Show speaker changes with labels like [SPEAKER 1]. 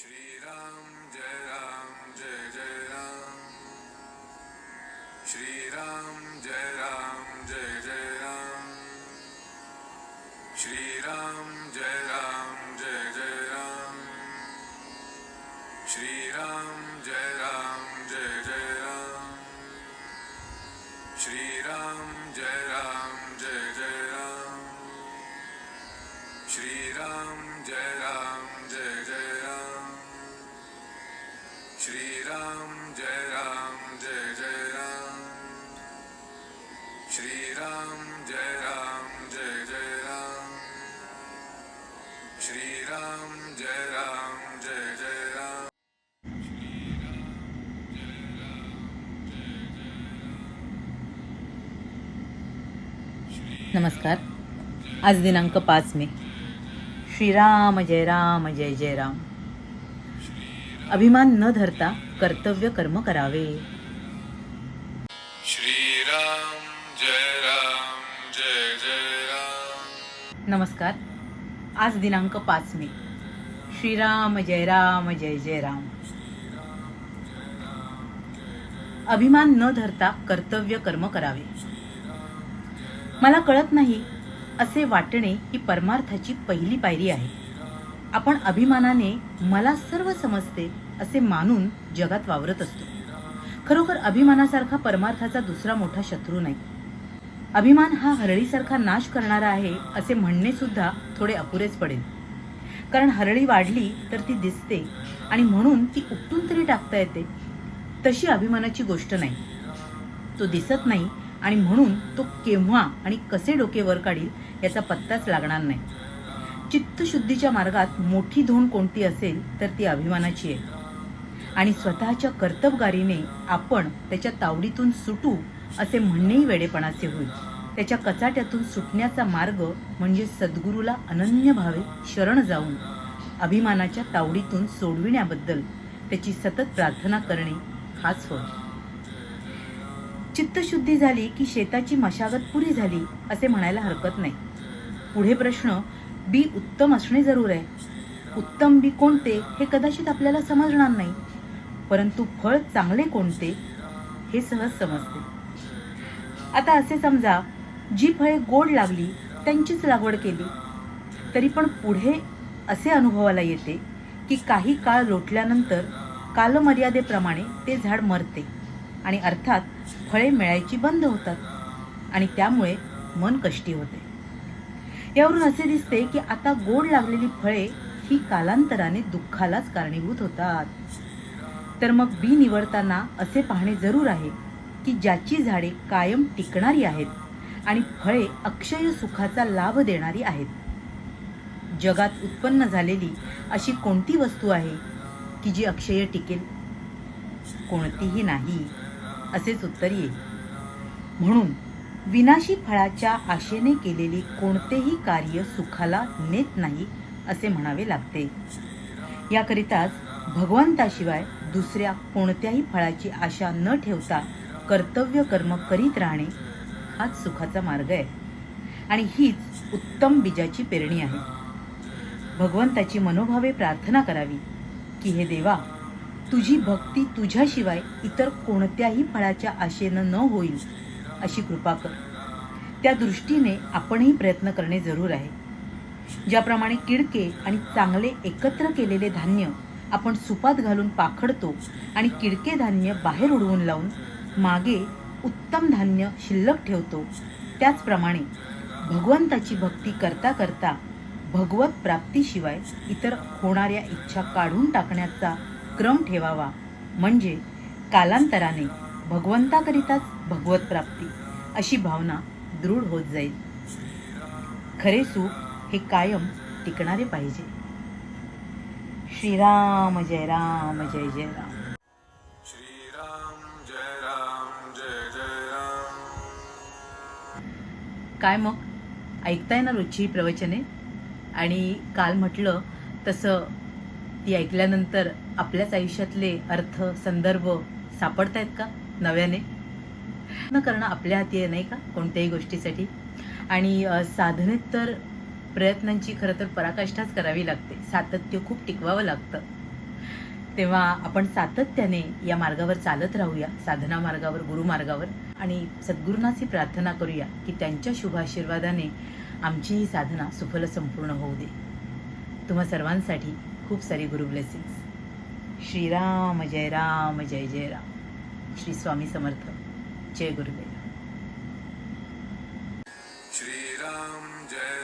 [SPEAKER 1] श्रीराम जय राम जय जय राम श्रीराम जय राम जय जय राम श्रीराम जय श्रीराम जय राम, जय जय राम। श्रीराम जय राम, जय जय राम। श्रीराम जय राम, जय जय राम।
[SPEAKER 2] नमस्कार। आज दिनांक पाच मे. श्रीराम जय राम, जय जय राम. अभिमान न धरता कर्तव्य कर्म करावे.
[SPEAKER 1] श्रीराम जय राम जय जय राम.
[SPEAKER 2] नमस्कार. आज दिनांक पाच मे. श्रीराम जय राम जय जय राम. अभिमान न धरता कर्तव्य कर्म करावे. मला कळत नाही असे वाटणे ही परमार्थाची पहिली पायरी आहे. आपण अभिमानाने मला सर्व समजते असे मानून जगात वावरत असतो. खरोखर अभिमानासारखा परमार्थाचा दुसरा मोठा शत्रू नाही. अभिमान हा हरळीसारखा नाश करणारा आहे असे म्हणणे सुद्धा थोडे अपुरेच पडेल. कारण हरळी वाढली तर ती दिसते आणि म्हणून ती उपटून तरी टाकता येते तशी अभिमानाची गोष्ट नाही. तो दिसत नाही आणि म्हणून तो केव्हा आणि कसे डोके वर काढील याचा पत्ताच लागणार नाही. चित्तशुद्धीच्या मार्गात मोठी धोण कोणती असेल तर ती अभिमानाची आहे. आणि स्वतःच्या कर्तबगारीने आपण त्याच्या तावडीतून सुटू असे म्हणणेही वेडेपणाचे होईल. त्याच्या कचाट्यातून सुटण्याचा मार्ग म्हणजे सद्गुरूला अनन्य भावे शरण जाऊन अभिमानाच्या तावडीतून सोडविण्याबद्दल त्याची सतत प्रार्थना करणे हाच होय चित्तशुद्धी झाली की शेताची मशागत पुरी झाली असे म्हणायला हरकत नाही. पुढे प्रश्न बी उत्तम असणे जरूर आहे. उत्तम बी कोणते हे कदाचित आपल्याला समजणार नाही. परंतु फळ चांगले कोणते हे सहज समजते. आता असे समजा जी फळे गोड लागली त्यांचीच लागवड केली. तरी पण पुढे असे अनुभवाला येते की काही काळ लोटल्यानंतर कालमर्यादेप्रमाणे ते झाड मरते आणि अर्थात फळे मिळायची बंद होतात आणि त्यामुळे मन कष्टी होते. यावरून असे दिसते की आता गोड लागलेली फळे ही कालांतराने दुःखालाच कारणीभूत होतात. तर मग बी निवडताना असे पाहणे जरूर आहे की ज्याची झाडे कायम टिकणारी आहेत आणि फळे अक्षय सुखाचा लाभ देणारी आहेत. जगात उत्पन्न झालेली अशी कोणती वस्तू आहे की जी अक्षय टिकेल? कोणतीही नाही असेच उत्तर येईल. म्हणून विनाशी फळाच्या आशेने केलेले कोणतेही कार्य सुखाला नेत नाही असे म्हणावे लागते. याकरिताच भगवंताशिवाय दुसऱ्या कोणत्याही फळाची आशा न ठेवता कर्तव्य कर्म करीत राहणे हाच सुखाचा मार्ग आहे. आणि हीच उत्तम बीजाची पेरणी आहे. भगवंताची मनोभावे प्रार्थना करावी की हे देवा तुझी भक्ती तुझ्याशिवाय इतर कोणत्याही फळाच्या आशेनं न होईल अशी कृपा कर. त्या दृष्टीने आपणही प्रयत्न करणे जरूर आहे. ज्याप्रमाणे किडके आणि चांगले एकत्र केलेले धान्य आपण सुपात घालून पाखडतो आणि किडके धान्य बाहेर उडवून लावून मागे उत्तम धान्य शिल्लक ठेवतो. त्याचप्रमाणे भगवंताची भक्ती करता करता भगवत प्राप्तीशिवाय इतर होणाऱ्या इच्छा काढून टाकण्याचा क्रम ठेवावा. म्हणजे कालांतराने भगवंताकरिताच भगवत प्राप्ती अशी भावना दृढ होत जाईल. खरे सुख हे कायम टिकणारे पाहिजे. श्रीराम जय राम जय जय राम.
[SPEAKER 1] श्रीराम जय राम जय जय राम.
[SPEAKER 2] काय मग? ऐकताय ना रोजची प्रवचने? आणि काल म्हटलं तसं ती ऐकल्यानंतर आपल्याच आयुष्यातले अर्थ संदर्भ सापडतायत का नव्याने? न करणं आपल्या हाती आहे नाही का? कोणत्याही गोष्टीसाठी. आणि साधनेत तर प्रयत्नांची खरं तर पराकाष्ठाच करावी लागते. सातत्य खूप टिकवावं लागतं. तेव्हा आपण सातत्याने या मार्गावर चालत राहूया साधना मार्गावर गुरुमार्गावर आणि सद्गुरूंनाच ही प्रार्थना करूया की त्यांच्या शुभ आशीर्वादाने आमची ही साधना सुफल संपूर्ण होऊ दे. तुम्हा सर्वांसाठी खूप सारी गुरु ब्लेसिंग्स श्रीराम जय राम जय जय राम. श्री स्वामी समर्थ. जय गुरुदेव.
[SPEAKER 1] श्रीराम जय